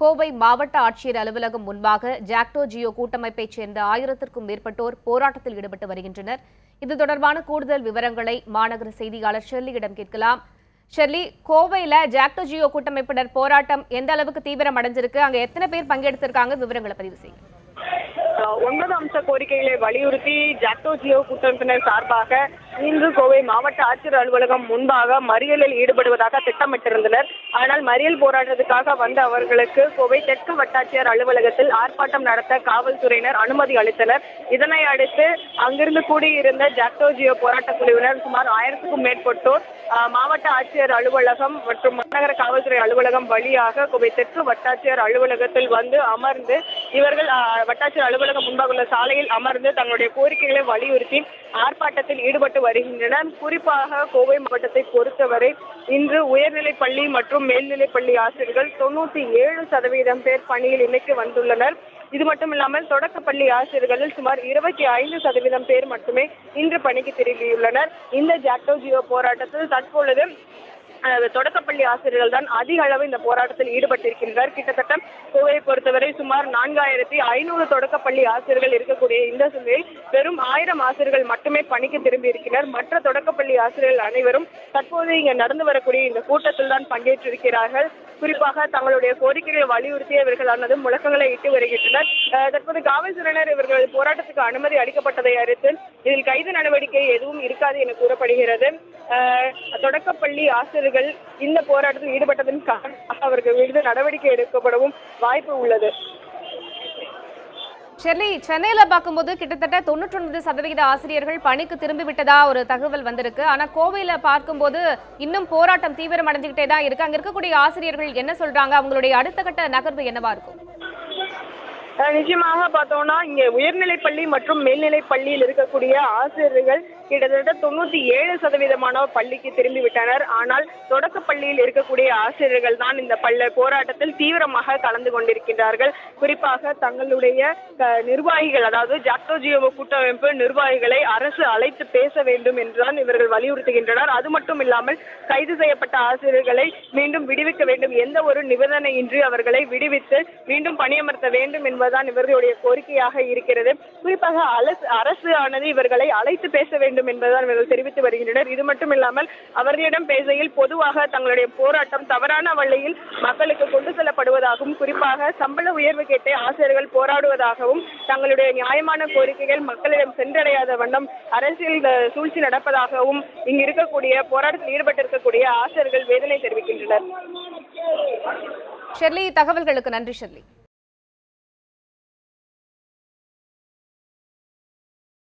கோவை மாவட்ட ஆட்சியர் அலுவலகம் முன்பாக ஜாக்டோ ஜியோ கூட்டமைப்பைச் சேர்ந்த ஆயிரத்திற்கும் மேற்பட்டோர் போராட்டத்தில் ஈடுபட்டு வருகின்றனர். இது தொடர்பான கூடுதல் விவரங்களை மாநகர செய்தியாளர் ஷெர்லியிடம் கேட்கலாம். ஷெர்லி கோவையில ஜாக்டோ ஜியோ கூட்டமைப்பினர் போராட்டம் எந்த அளவுக்கு தீவிரம் அடைஞ்சிருக்கு அங்க எத்தனை பேர் பங்கெடுத்திருக்காங்க? விவரங்களை பதிவு செய்யுங்க. ஒன்பது அம்ச கோரிக்கைகளை வலியுறுத்தி ஜாக்டோ ஜியோ கூட்டமைப்பினர் சார்பாக இன்று கோவை மாவட்ட ஆட்சியர் அலுவலகம் முன்பாக மறியலில் ஈடுபடுவதாக திட்டமிட்டிருந்தனர். ஆனால் மறியல் போராட்டத்துக்காக வந்த அவர்களுக்கு கோவை தெற்கு வட்டாட்சியர் அலுவலகத்தில் ஆர்ப்பாட்டம் நடத்த காவல்துறையினர் அனுமதி அளித்தனர். இதனை அடுத்து அங்கிருந்து கூடியிருந்த ஜாக்டோ ஜியோ போராட்ட குழுவினர் சுமார் ஆயிரத்துக்கும் மேற்பட்டோர் மாவட்ட ஆட்சியர் அலுவலகம் மற்றும் மாநகர காவல்துறை அலுவலகம் வழியாக கோவை தெற்கு வட்டாட்சியர் அலுவலகத்தில் வந்து அமர்ந்து இவர்கள் வட்டாட்சியர் அலுவலகம் முன்பாக உள்ள சாலையில் அமர்ந்து தங்களுடைய கோரிக்கைகளை வலியுறுத்தி ஆர்ப்பாட்டத்தில் ஈடுபட்டு வருகின்றனர். குறிப்பாக கோவை மாவட்டத்தை பொறுத்தவரை இன்று உயர்நிலைப் பள்ளி மற்றும் மேல்நிலைப் பள்ளி ஆசிரியர்கள் தொண்ணூத்தி ஏழு சதவீதம் பேர் பணியில் இன்னைக்கு வந்துள்ளனர். இது மட்டும் இல்லாமல் தொடக்கப்பள்ளி ஆசிரியர்களில் சுமார் இருபத்தி ஐந்து சதவீதம் பேர் மட்டுமே இன்று பணிக்கு திரும்பியுள்ளனர். இந்த ஜாக்டோ ஜியோ போராட்டத்தில் தற்பொழுது தொடக்கப்பள்ளி ஆசிரியர்கள் தான் அதிக அளவு இந்த போராட்டத்தில் ஈடுபட்டிருக்கின்றனர். கிட்டத்தட்ட கோவையை பொறுத்தவரை சுமார் நான்காயிரத்தி ஐநூறு தொடக்கப்பள்ளி ஆசிரியர்கள் இருக்கக்கூடிய இந்த சூழ்நிலையில் வெறும் ஆயிரம் ஆசிரியர்கள் மட்டுமே பணிக்கு திரும்பி இருக்கிறனர் மற்ற தொடக்கப்பள்ளி ஆசிரியர்கள் அனைவரும் தற்போது இங்க நடந்து வரக்கூடிய இந்த கூட்டத்தில் தான் பங்கேற்றிருக்கிறார்கள். குறிப்பாக தங்களுடைய கோரிக்கைகளை வலியுறுத்தி இவர்களானது முழக்கங்களை இட்டு வருகின்றனர். அஹ், தற்போது காவல்துறையினர் இவர்கள் போராட்டத்துக்கு அனுமதி அளிக்கப்பட்டதை அடுத்து இதில் கைது நடவடிக்கை எதுவும் இருக்காது என கூறப்படுகிறது. தொடக்கப்பள்ளி ஆசிரியர்கள் இந்த போராட்டத்தில் ஈடுபட்டதன் காரணமாக அவர்கள் மீது நடவடிக்கை எடுக்கப்படவும் வாய்ப்பு உள்ளது. ஷெர்லி சென்னையில பார்க்கும்போது கிட்டத்தட்ட தொண்ணூற்றொன்பது சதவிகித ஆசிரியர்கள் பணிக்கு திரும்பி விட்டதா ஒரு தகவல் வந்திருக்கு. ஆனா கோவையில பார்க்கும்போது இன்னும் போராட்டம் தீவிரம் அடைஞ்சுக்கிட்டே தான் இருக்கு. அங்க இருக்கக்கூடிய ஆசிரியர்கள் என்ன சொல்றாங்க? அவங்களுடைய அடுத்த கட்ட நகர்வு என்னவா இருக்கும்? நிச்சயமாக பார்த்தோம்னா இங்க உயர்நிலைப் பள்ளி மற்றும் மேல்நிலைப் பள்ளியில் இருக்கக்கூடிய ஆசிரியர்கள் கிட்டத்தட்ட தொண்ணூத்தி ஏழு சதவீதமானோர் பள்ளிக்கு திரும்பி விட்டனர் ஆனால் தொடக்க பள்ளியில் இருக்கக்கூடிய ஆசிரியர்கள் தான் இந்த பள்ள போராட்டத்தில் தீவிரமாக கலந்து கொண்டிருக்கின்றார்கள். குறிப்பாக தங்களுடைய நிர்வாகிகள் அதாவது ஜாக்டோஜியோ கூட்டமைப்பு நிர்வாகிகளை அரசு அழைத்து பேச வேண்டும் என்றுதான் இவர்கள் வலியுறுத்துகின்றனர். அது மட்டும் இல்லாமல் கைது செய்யப்பட்ட ஆசிரியர்களை மீண்டும் விடுவிக்க வேண்டும். எந்த ஒரு நிபந்தனையின்றி அவர்களை விடுவித்து மீண்டும் பணியமர்த்த வேண்டும் என்பதுதான் இவர்களுடைய கோரிக்கையாக இருக்கிறது. குறிப்பாக அரசு அரசு ஆனது இவர்களை அழைத்து பேச வேண்டும் வேண்டும் என்பதுதான் இவர்கள் தெரிவித்து வருகின்றனர். இது மட்டும் இல்லாமல் அவர்களிடம் பேசையில் பொதுவாக தங்களுடைய போராட்டம் தவறான வழியில் மக்களுக்கு கொண்டு செல்லப்படுவதாகவும் குறிப்பாக சம்பள உயர்வு கேட்டே ஆசிரியர்கள் போராடுவதாகவும் தங்களுடைய நியாயமான கோரிக்கைகள் மக்களிடம் சென்றடையாத வண்ணம் அரசியல் சூழ்ச்சி நடப்பதாகவும் இங்கு இருக்கக்கூடிய போராட்டத்தில் ஈடுபட்டிருக்கக்கூடிய ஆசிரியர்கள் வேதனை தெரிவிக்கின்றனர். ஷெர்லி தகவல்களுக்கு நன்றி ஷெர்லி.